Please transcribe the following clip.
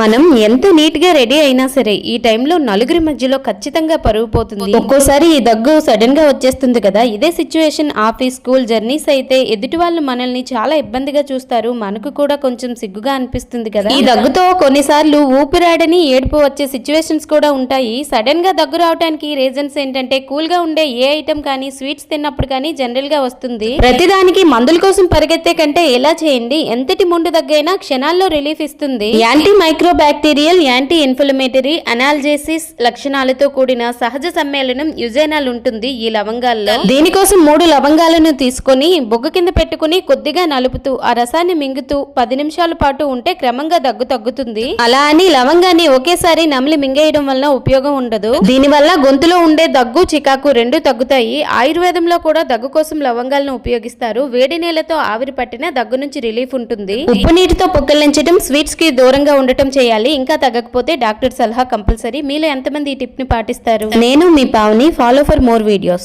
మనం ఎంత నీట్గా రెడీ అయినా సరే ఈ టైంలో నలుగురి మధ్యలో ఖచ్చితంగా పరుగు పోతుంది. ఒక్కోసారి ఈ దగ్గు సడన్గా వచ్చేస్తుంది కదా ఇదే సిచ్యువేషన్ ఆఫీస్ స్కూల్ జర్నీస్ అయితే ఎదుటి వాళ్ళు మనల్ని చాలా ఇబ్బందిగా చూస్తారు మనకు కూడా కొంచెం సిగ్గుగా అనిపిస్తుంది కదా. ఈ దగ్గుతో కొన్నిసార్లు ఊపిరాడని ఏడుపు వచ్చే సిచ్యువేషన్స్ కూడా ఉంటాయి. సడన్గా దగ్గు రావడానికి రీజన్స్ ఏంటంటే కూల్గా ఉండే ఏ ఐటమ్ కానీ స్వీట్స్ తిన్నప్పుడు కానీ జనరల్గా వస్తుంది. ప్రతిదానికి మందుల కోసం పరిగెత్తే కంటే ఎలా చేయండి? ఎంతటి ముందు దగ్గైనా క్షణాల్లో రిలీఫ్ ఇస్తుంది. Anti micro bacterial anti inflammatory analgesics లక్షణాలతో కూడిన సహజ సమ్మేళనం యుజేనాల్ ఉంటుంది ఈ లవంగాల్లో. దీనికోసం మూడు లవంగాలను తీసుకొని బొగ్గు కింద పెట్టుకుని కొద్దిగా నలుపుతూ ఆ రసాన్ని మింగుతూ పది నిమిషాల పాటు ఉంటే క్రమంగా దగ్గు తగ్గుతుంది. అలా అని లవంగాన్ని ఒకేసారి నమిలి మింగేయడం వలన ఉపయోగం ఉండదు. దీనివల్ల గొంతులో ఉండే దగ్గు చికాకు రెండు తగ్గుతాయి. ఆయుర్వేదంలో కూడా దగ్గు కోసం లవంగాలను ఉపయోగిస్తారు. వేడి నీళ్ళతో ఆవిరి పట్టిన దగ్గు నుంచి రిలీఫ్ ఉంటుంది. ఉప్పు నీటితో పొక్కలించడం స్వీట్స్కి దూరంగా ఉండటం చేయాలి ఇంకా తగ్గకపోతే డాక్టర్ సలహా కంపల్సరీ. మీలో ఎంతమంది ఈ టిప్ని పాటిస్తారు? నేను మీ పావుని ఫాలో ఫర్ మోర్ వీడియోస్.